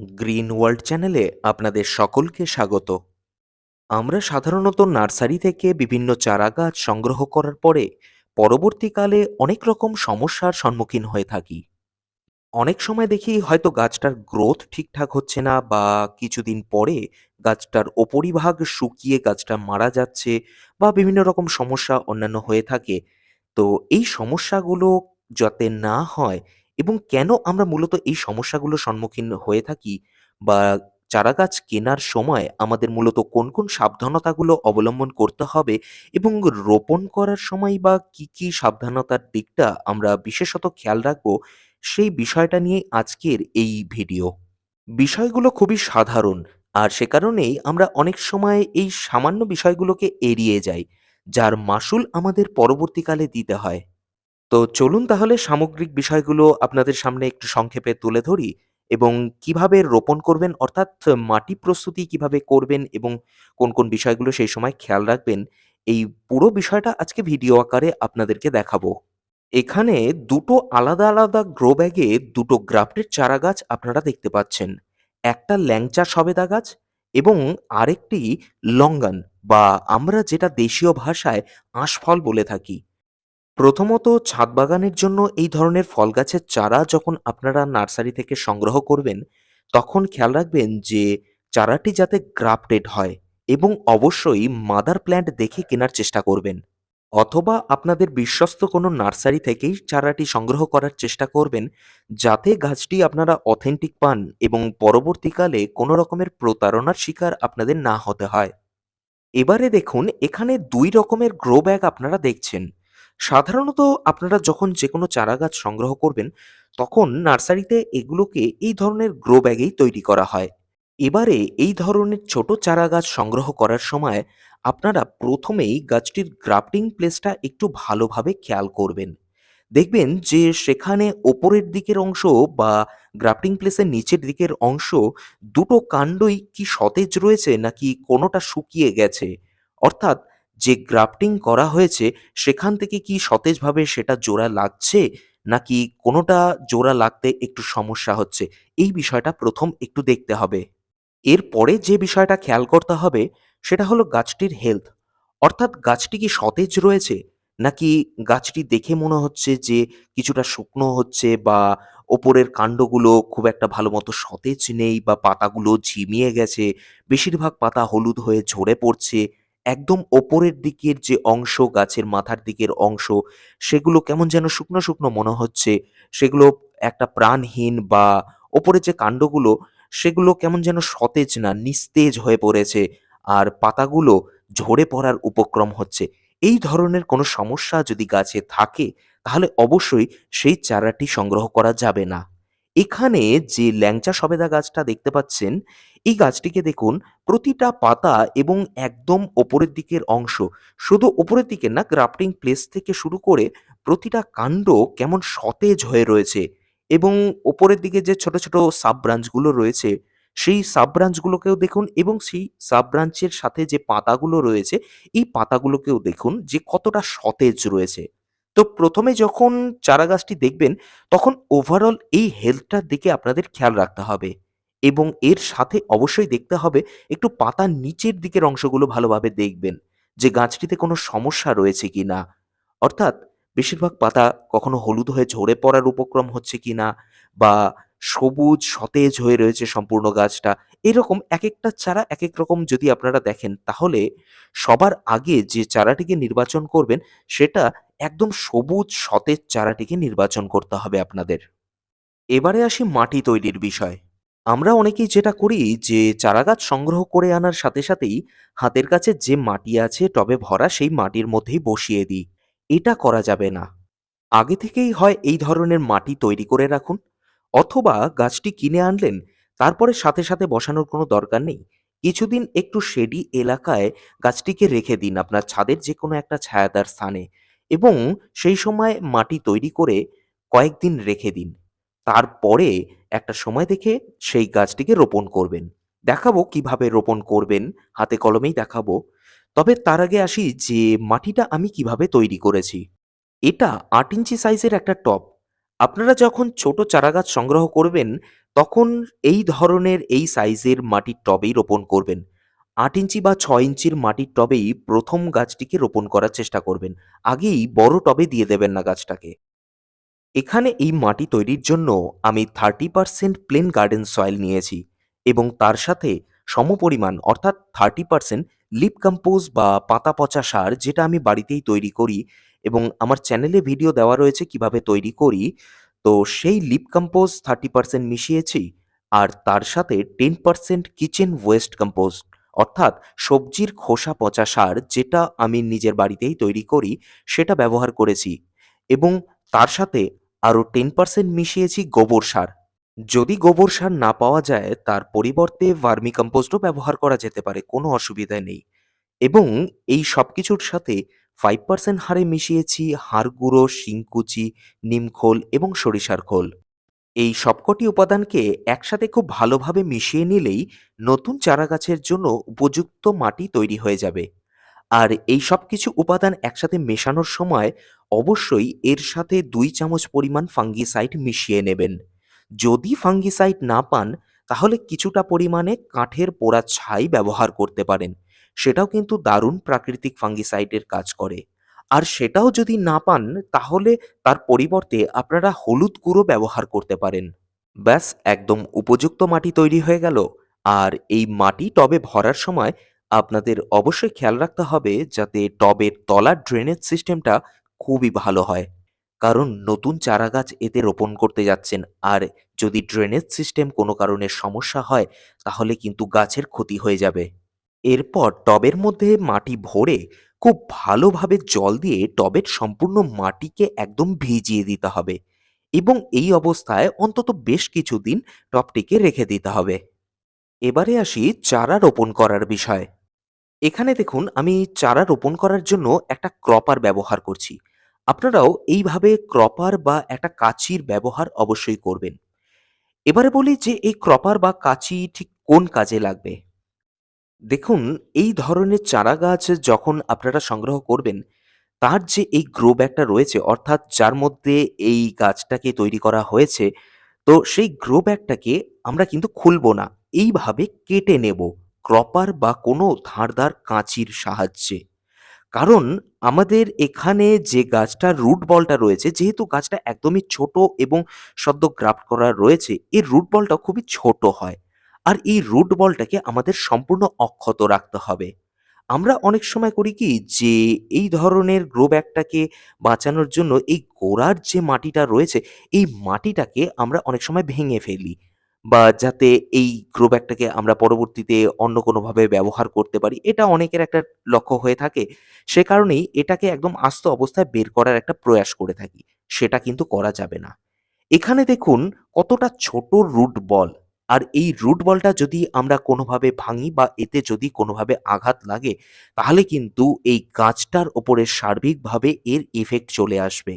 Green world চ্যানেলে আপনাদের সকলকে স্বাগত। আমরা সাধারণত নার্সারি থেকে বিভিন্ন চারা গাছ সংগ্রহ করার পরে পরবর্তীকালে অনেক রকম সমস্যার সম্মুখীন হয়ে থাকি। অনেক সময় দেখি হয়তো গাছটার গ্রোথ ঠিকঠাক হচ্ছে না বা কিছুদিন পরে গাছটার ওপরিভাগ শুকিয়ে গাছটা মারা যাচ্ছে বা বিভিন্ন রকম সমস্যা অন্যান্য হয়ে থাকে। তো এই সমস্যাগুলো যাতে না হয় এবং কেন আমরা মূলত এই সমস্যাগুলোর সম্মুখীন হয়ে থাকি? বা চারাগাছ কেনার সময় আমাদের মূলত কোন কোন সাবধানতাগুলো অবলম্বন করতে হবে? এবং রোপণ করার সময় বা কি কি সাবধানতার দিকটা আমরা বিশেষত খেয়াল রাখব? সেই বিষয়টা নিয়ে আজকের এই ভিডিও। বিষয়গুলো খুবই সাধারণ, আর সে কারণেই আমরা অনেক সময় এই সামান্য বিষয়গুলোকে এড়িয়ে যাই, যার মাসুল আমাদের পরবর্তীকালে দিতে হয়। তো চলুন তাহলে সামগ্রিক বিষয়গুলো আপনাদের সামনে একটু সংক্ষেপে তুলে ধরি এবং কীভাবে রোপণ করবেন, অর্থাৎ মাটি প্রস্তুতি কীভাবে করবেন এবং কোন কোন বিষয়গুলো সেই সময় খেয়াল রাখবেন, এই পুরো বিষয়টা আজকে ভিডিও আকারে আপনাদেরকে দেখাবো। এখানে দুটো আলাদা আলাদা গ্রো ব্যাগে দুটো গ্রাফটের চারা গাছ আপনারা দেখতে পাচ্ছেন। একটা ল্যাংচা সবেদা গাছ এবং আরেকটি লঙ্গান বা আমরা যেটা দেশীয় ভাষায় আঁশফল বলে থাকি। প্রথমত ছাদ বাগানের জন্য এই ধরনের ফল গাছের চারা যখন আপনারা নার্সারি থেকে সংগ্রহ করবেন, তখন খেয়াল রাখবেন যে চারাটি যাতে গ্রাফটেড হয় এবং অবশ্যই মাদার প্ল্যান্ট দেখে কেনার চেষ্টা করবেন। অথবা আপনাদের বিশ্বস্ত কোনো নার্সারি থেকেই চারাটি সংগ্রহ করার চেষ্টা করবেন, যাতে গাছটি আপনারা অথেন্টিক পান এবং পরবর্তীকালে কোনো রকমের প্রতারণার শিকার আপনাদের না হতে হয়। এবারে দেখুন, এখানে দুই রকমের গ্রো ব্যাগ আপনারা দেখছেন। সাধারণত আপনারা যখন যে কোনো চারাগাছ সংগ্রহ করবেন, তখন নার্সারিতে এগুলোকে এই ধরনের গ্রো ব্যাগেই তৈরি করা হয়। এবারে এই ধরনের ছোট চারাগাছ সংগ্রহ করার সময় আপনারা প্রথমেই গাছটির গ্রাফটিং প্লেসটা একটু ভালোভাবে খেয়াল করবেন। দেখবেন যে সেখানে ওপরের দিকের অংশ বা গ্রাফটিং প্লেসের নিচের দিকের অংশ দুটো কাণ্ডই কি সতেজ রয়েছে নাকি কোনোটা শুকিয়ে গেছে। অর্থাৎ যে গ্রাফটিং করা হয়েছে, সেখান থেকে কি সতেজভাবে সেটা জোড়া লাগছে, নাকি কোনোটা জোড়া লাগতে একটু সমস্যা হচ্ছে? এই বিষয়টা প্রথম একটু দেখতে হবে। এরপরে যে বিষয়টা খেয়াল করতে হবে, সেটা হলো গাছটির হেলথ অর্থাৎ গাছটি কি সতেজ রয়েছে, নাকি গাছটি দেখে মনে হচ্ছে যে কিছুটা শুকনো হচ্ছে বা ওপরের কাণ্ডগুলো খুব একটা ভালো মতো সতেজ নেই বা পাতাগুলো ঝিমিয়ে গেছে, বেশিরভাগ পাতা হলুদ হয়ে ঝরে পড়ছে একদম ওপরের দিকের যে অংশ, গাছের মাথার দিকের অংশ, সেগুলো কেমন যেন শুকনো শুকনো মনে হচ্ছে। সেগুলো একটা প্রাণহীন বা ওপরে যে কাণ্ডগুলো, সেগুলো কেমন যেন সতেজ না, নিস্তেজ হয়ে পড়েছে আর পাতাগুলো ঝরে পড়ার উপক্রম হচ্ছে। এই ধরনের কোনো সমস্যা যদি গাছে থাকে, তাহলে অবশ্যই সেই চারাটি সংগ্রহ করা যাবে না। এখানে যে ল্যাংচা সবেদা গাছটা দেখতে পাচ্ছেন, এই গাছটিকে দেখুন, প্রতিটা পাতা এবং একদম ওপরের দিকের অংশ। শুধু ওপরের দিকে না, গ্রাফটিং প্লেস থেকে শুরু করে প্রতিটা কাণ্ড কেমন সতেজ হয়ে রয়েছে এবং ওপরের দিকে যে ছোট ছোট সাব ব্রাঞ্চগুলো রয়েছে, সেই সাব ব্রাঞ্চগুলোকেও দেখুন এবং সেই সাব ব্রাঞ্চের সাথে যে পাতাগুলো রয়েছে, এই পাতাগুলোকেও দেখুন যে কতটা সতেজ রয়েছে। তো প্রথমে যখন চারা গাছটি দেখবেন, তখন ওভারঅল এই হেলথটার দিকে আপনাদের খেয়াল রাখতে হবে এবং এর সাথে অবশ্যই দেখতে হবে একটু পাতার নিচের দিকের অংশগুলো ভালোভাবে দেখবেন যে গাছটিতে কোনো সমস্যা রয়েছে কি না অর্থাৎ বেশিরভাগ পাতা কখনো হলুদ হয়ে ঝরে পড়ার উপক্রম হচ্ছে কি না বা সবুজ, সতেজ হয়ে রয়েছে সম্পূর্ণ গাছটা। এরকম এক একটা চারা এক এক রকম যদি আপনারা দেখেন, তাহলে সবার আগে যে চারাটিকে নির্বাচন করবেন, সেটা একদম সবুজ, সতেজ চারাটিকে নির্বাচন করতে হবে আপনাদের। এবারে আসি মাটি তৈরির বিষয়। আমরা অনেকেই যেটা করি যে চারাগাছ সংগ্রহ করে আনার সাথে সাথেই হাতের কাছে যে মাটি আছে টবে ভরা সেই মাটির মধ্যেই বসিয়ে দিই। এটা করা যাবে না। আগে থেকেই হয় এই ধরনের মাটি তৈরি করে রাখুন, অথবা গাছটি কিনে আনলেন, তারপরে সাথে সাথে বসানোর কোনো দরকার নেই। কিছুদিন একটু শেডি এলাকায় গাছটিকে রেখে দিন, আপনার ছাদের যে কোনো একটা ছায়াদার স্থানে। এবং সেই সময় মাটি তৈরি করে কয়েকদিন রেখে দিন। তারপরে একটা সময় দেখে সেই গাছটিকে রোপণ করবেন। দেখাবো কীভাবে রোপণ করবেন হাতে কলমেই দেখাবো। তবে তার আগে আসি যে মাটিটা আমি কীভাবে তৈরি করেছি। এটা আট ইঞ্চি সাইজের একটা টব। আপনারা যখন ছোট চারাগাছ সংগ্রহ করবেন, তখন এই ধরনের এই সাইজের মাটির টবেই রোপণ করবেন। ৮ ইঞ্চি বা ৬ ইঞ্চির মাটির টবেই প্রথম গাছটিকে রোপণ করার চেষ্টা করবেন। আগেই বড় টবে দিয়ে দেবেন না গাছটাকে। এখানে এই মাটি তৈরির জন্য আমি 30% প্লেন গার্ডেন সয়েল নিয়েছি এবং তার সাথে সমপরিমাণ, অর্থাৎ 30% লিপ কম্পোজ বা পাতা পচা সার যেটা আমি বাড়িতেই তৈরি করি এবং আমার চ্যানেলে ভিডিও দেওয়া রয়েছে কীভাবে তৈরি করি। তো সেই লিপ কম্পোজ 30% মিশিয়েছি আর তার সাথে 10% কিচেন ওয়েস্ট কম্পোস্ট অর্থাৎ সবজির খোসা পচা সার যেটা আমি নিজের বাড়িতেই তৈরি করি সেটা ব্যবহার করেছি এবং তার সাথে আরও 10% মিশিয়েছি গোবর সার। যদি গোবর সার না পাওয়া যায় তার পরিবর্তে ভার্মি কম্পোস্টও ব্যবহার করা যেতে পারে, কোনো অসুবিধা নেই। এবং এই সব কিছুর সাথে 5% হারে মিশিয়েছি হাড় গুঁড়ো, শিংকুচি, নিমখোল এবং সরিষার খোল। এই সবকটি উপাদানকে একসাথে খুব ভালোভাবে মিশিয়ে নিলেই নতুন চারাগাছের জন্য উপযুক্ত মাটি তৈরি হয়ে যাবে। আর এই সব কিছু উপাদান একসাথে মেশানোর সময় অবশ্যই এর সাথে দুই চামচ পরিমাণ ফাঙ্গিসাইড মিশিয়ে নেবেন। যদি ফাঙ্গিসাইড না পান, তাহলে কিছুটা পরিমাণে কাঠের পোড়া ছাই ব্যবহার করতে পারেন। সেটাও কিন্তু দারুণ প্রাকৃতিক ফাঙ্গিসাইডের কাজ করে। আর সেটাও যদি না পান, তাহলে তার পরিবর্তে আপনারা হলুদ গুঁড়ো ব্যবহার করতে পারেন। ব্যাস, একদম উপযুক্ত মাটি তৈরি হয়ে গেল। আর এই মাটি টবে ভরার সময় আপনাদের অবশ্যই খেয়াল রাখতে হবে যাতে টবের তলার ড্রেনেজ সিস্টেমটা খুবই ভালো হয়। কারণ নতুন চারা গাছ এতে রোপণ করতে যাচ্ছেন আর যদি ড্রেনেজ সিস্টেম কোনো কারণে সমস্যা হয়, তাহলে কিন্তু গাছের ক্ষতি হয়ে যাবে। এরপর টবের মধ্যে মাটি ভরে খুব ভালোভাবে জল দিয়ে টবের সম্পূর্ণ মাটিকে একদম ভিজিয়ে দিতে হবে এবং এই অবস্থায় অন্তত বেশ কিছুদিন টবটিকে রেখে দিতে হবে। এবারে আসি চারা রোপণ করার বিষয়। এখানে দেখুন, আমি চারা রোপণ করার জন্য একটা ক্রপার ব্যবহার করছি। আপনারাও এইভাবে ক্রপার বা একটা কাঁচির ব্যবহার অবশ্যই করবেন। এবারে বলি যে, এই ক্রপার বা কাঁচি ঠিক কোন কাজে লাগবে? দেখুন এই ধরনের চারা গাছ যখন আপনারা সংগ্রহ করবেন, তার যে এই গ্রো ব্যাগটা রয়েছে অর্থাৎ যার মধ্যে এই গাছটাকে তৈরি করা হয়েছে, তো সেই গ্রো ব্যাগটাকে আমরা কিন্তু খুলবো না। এইভাবে কেটে নেব ক্রপার বা কোনো ধারদার কাঁচির সাহায্যে। কারণ আমাদের এখানে যে গাছটার রুট বলটা রয়েছে যেহেতু গাছটা একদমই ছোট এবং সদ্য গ্রাফট করা রয়েছে, এর রুট বলটা খুবই ছোট হয়। আর এই রুট বলটাকে আমাদের সম্পূর্ণ অক্ষত রাখতে হবে। আমরা অনেক সময় করি কি যে এই ধরনের গ্রো ব্যাগটাকে বাঁচানোর জন্য এই গোড়ার যে মাটিটা রয়েছে, এই মাটিটাকে আমরা অনেক সময় ভেঙে ফেলি। বা যাতে এই গ্রো ব্যাগটাকে আমরা পরবর্তীতে অন্য কোনোভাবে ব্যবহার করতে পারি। এটা অনেকের একটা লক্ষ্য হয়ে থাকে। সে কারণেই এটাকে একদম আস্ত অবস্থায় বের করার একটা প্রয়াস করে থাকি। সেটা কিন্তু করা যাবে না। এখানে দেখুন কতটা ছোট রুট বল আর এই রুট বলটা যদি আমরা কোনোভাবে ভাঙি বা এতে যদি কোনোভাবে আঘাত লাগে, তাহলে কিন্তু এই গাছটার ওপরে সার্বিকভাবে এর ইফেক্ট চলে আসবে।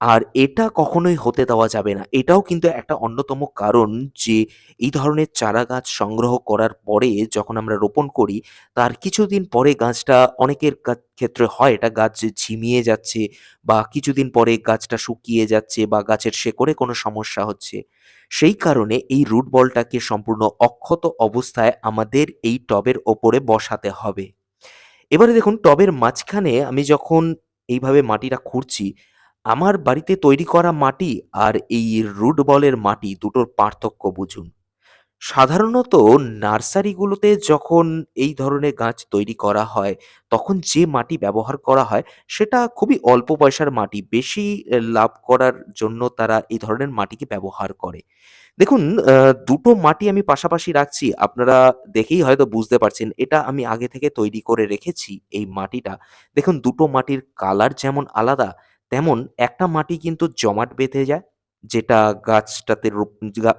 আর এটা কখনোই হতে দেওয়া যাবে না। এটাও কিন্তু একটা অন্যতম কারণ যে এই ধরনের চারা গাছ সংগ্রহ করার পরে যখন আমরা রোপণ করি, তার কিছুদিন পরে গাছটা অনেকের ক্ষেত্রে হয় এটা গাছ ঝিমিয়ে যাচ্ছে বা কিছুদিন পরে গাছটা শুকিয়ে যাচ্ছে বা গাছের শেকড়ে কোনো সমস্যা হচ্ছে। সেই কারণে এই রুট বলটাকে সম্পূর্ণ অক্ষত অবস্থায় আমাদের এই টবের ওপরে বসাতে হবে। এবারে দেখুন টবের মাঝখানে আমি যখন এইভাবে মাটিটা খুঁড়ছি, আমার বাড়িতে তৈরি করা মাটি আর এই রুট বলের মাটি দুটোর পার্থক্য বুঝুন। সাধারণত নার্সারিগুলোতে যখন এই ধরনের গাছ তৈরি করা হয়, তখন যে মাটি ব্যবহার করা হয় সেটা খুবই অল্প পয়সার মাটি। বেশি লাভ করার জন্য তারা এই ধরনের মাটিকে ব্যবহার করে। দেখুন দুটো মাটি আমি পাশাপাশি রাখছি। আপনারা দেখেই হয়তো বুঝতে পারছেন এটা আমি আগে থেকে তৈরি করে রেখেছি এই মাটিটা। দেখুন দুটো মাটির কালার যেমন আলাদা, তেমন একটা মাটি কিন্তু জমাট বেঁধে যায়। যেটা গাছটাতে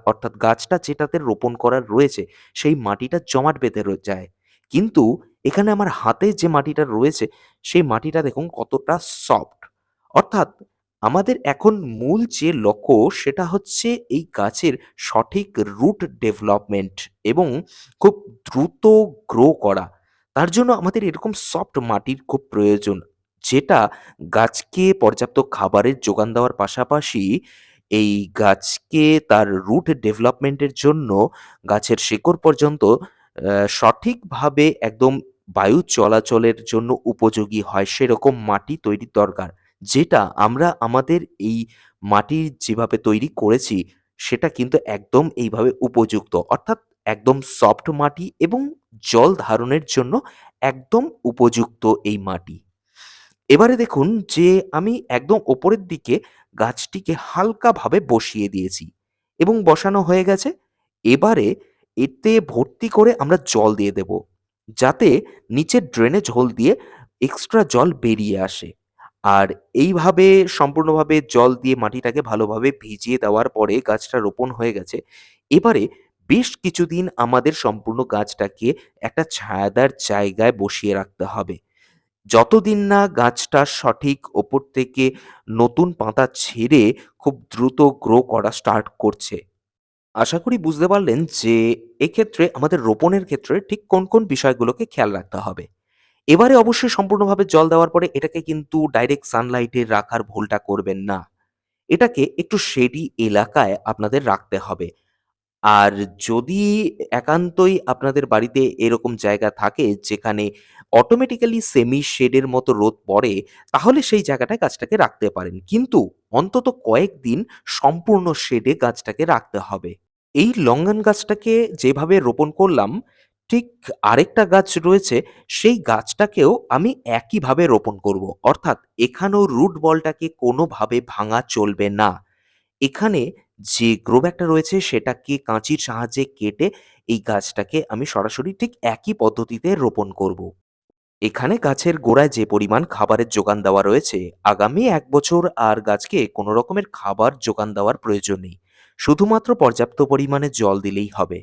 অর্থাৎ গাছটা যেটাতে রোপণ করার রয়েছে, সেই মাটিটা জমাট বেঁধে যায়। কিন্তু এখানে আমার হাতে যে মাটিটা রয়েছে, সেই মাটিটা দেখুন কতটা সফট। অর্থাৎ আমাদের এখন মূল যে লক্ষ্য সেটা হচ্ছে এই গাছের সঠিক রুট ডেভেলপমেন্ট এবং খুব দ্রুত গ্রো করা। তার জন্য আমাদের এরকম সফট মাটির খুব প্রয়োজন। যেটা গাছকে পর্যাপ্ত খাবারের যোগান দেওয়ার পাশাপাশি এই গাছকে তার রুট ডেভেলপমেন্টের জন্য গাছের শেকড় পর্যন্ত সঠিকভাবে একদম বায়ু চলাচলের জন্য উপযোগী হয় সেরকম মাটি তৈরির দরকার। যেটা আমরা আমাদের এই মাটি যেভাবে তৈরি করেছি, সেটা কিন্তু একদম এইভাবে উপযুক্ত। অর্থাৎ একদম সফট মাটি এবং জল ধারণের জন্য একদম উপযুক্ত এই মাটি। এবারে দেখুন যে আমি একদম ওপরের দিকে গাছটিকে হালকাভাবে বসিয়ে দিয়েছি এবং বসানো হয়ে গেছে। এবারে এতে ভর্তি করে আমরা জল দিয়ে দেব। যাতে নিচের ড্রেনেজ হোল দিয়ে এক্সট্রা জল বেরিয়ে আসে। আর এইভাবে সম্পূর্ণভাবে জল দিয়ে মাটিটাকে ভালোভাবে ভিজিয়ে দেওয়ার পরে গাছটা রোপণ হয়ে গেছে। এবারে বেশ কিছুদিন আমাদের সম্পূর্ণ গাছটাকে একটা ছায়াদার জায়গায় বসিয়ে রাখতে হবে। যতদিন না গাছটা সঠিক ওপর থেকে নতুন পাতা ছেড়ে খুব দ্রুত গ্রো করা স্টার্ট করছে। আশা করি বুঝতে পারলেন যে এক্ষেত্রে আমাদের রোপণের ক্ষেত্রে ঠিক কোন, কোন বিষয়গুলোকে খেয়াল রাখতে হবে। এবারে অবশ্যই সম্পূর্ণভাবে জল দেওয়ার পরে এটাকে কিন্তু ডাইরেক্ট সানলাইটে রাখার ভুলটা করবেন না। এটাকে একটু শেডি এলাকায় আপনাদের রাখতে হবে। আর যদি একান্তই আপনাদের বাড়িতে এরকম জায়গা থাকে যেখানে অটোমেটিক্যালি সেমি শেডের মতো রোদ পড়ে, তাহলে সেই জায়গাটায় গাছটাকে রাখতে পারেন। কিন্তু অন্তত কয়েকদিন সম্পূর্ণ শেডে গাছটাকে রাখতে হবে। এই লঙ্গন গাছটাকে যেভাবে রোপণ করলাম, ঠিক আরেকটা গাছ রয়েছে সেই গাছটাকেও আমি একইভাবে রোপণ করব। অর্থাৎ এখানেও রুট বলটাকে কোনোভাবে ভাঙা চলবে না। এখানে যে গ্রো ব্যাগটা রয়েছে সেটাকে কাঁচির সাহায্যে কেটে এই গাছটাকে আমি সরাসরি ঠিক একই পদ্ধতিতে রোপণ করব। এখানে গাছের গোড়ায় যে পরিমাণ খাবারের যোগান দেওয়া রয়েছে, আগামী এক বছর আর গাছকে কোনো রকমের খাবার যোগান দেওয়ার প্রয়োজন নেই। শুধুমাত্র পর্যাপ্ত পরিমাণে জল দিলেই হবে।